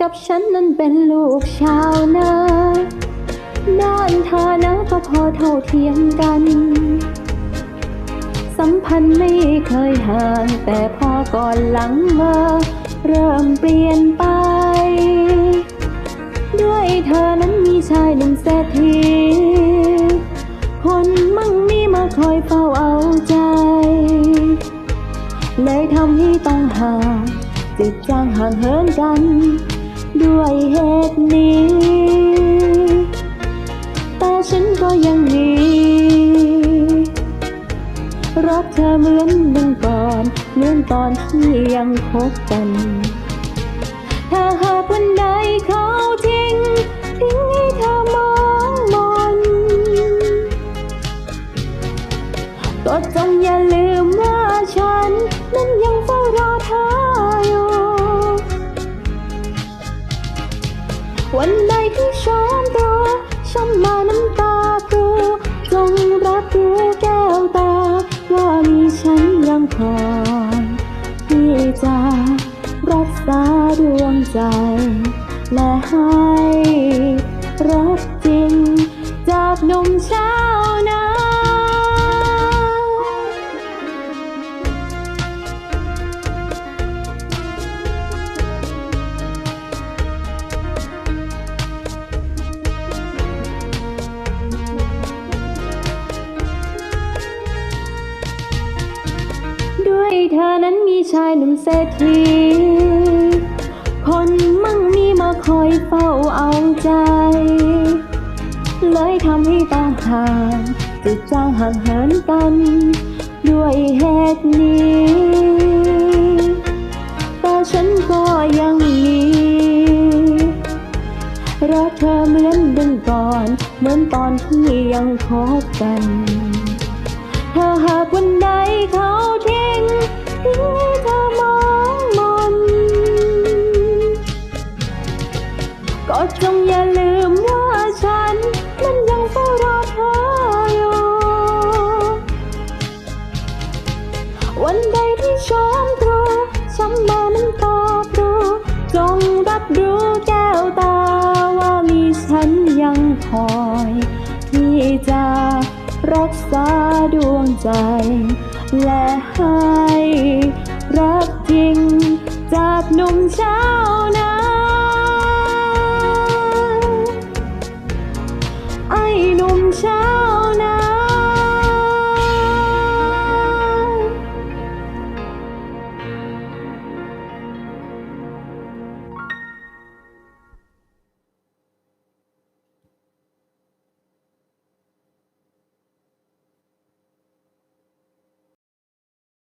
กับฉันนั้นเป็นลูกชาวนาด้านฐานะก็พอเท่าเทียมกัน สัมพันธ์ไม่เคยห่าง แต่พอก่อนหลังมาเริ่มเปลี่ยนไป ด้วยเธอนั้นมีชายหนุ่มเศรษฐีคนมั่งมีมาคอยเฝ้าเอาใจ เลยทำให้ต้องห่างจิตจางห่างเหินกัน ด้วยเหตุนี้ แต่ฉันก็ยังมีรักเธอเหมือนดังก่อน เหมือนตอนที่ยังคบกัน ถ้าหากวันใดเขาทิ้ง ทิ้งให้เธอมองมนก็จงอย่าลืมว่าฉัน นั้นยังเฝ้ารอเธอ วันใดที่ช้อมตัวช้ำมาน้ำตาพรูจงรับรู้แก้วตา ว่ามีฉันยังคอยที่จะรักษาดวงใจ และให้ เธอนั้นมีชายหนุ่มเศรษฐี คนมั่งมีมาคอยเฝ้าเอาใจ เลยทำให้ต้องห่างจิตจางห่างเหินกัน ด้วยเหตุนี้ แต่ฉันก็ยังมีรักเธอเหมือนดังก่อน เหมือนตอนที่ยังคบกันถ้าหากวันใดเขาทิ้ รู้แก้วตาว่ามีฉันยังคอย ที่จะรักษาดวงใจ และให้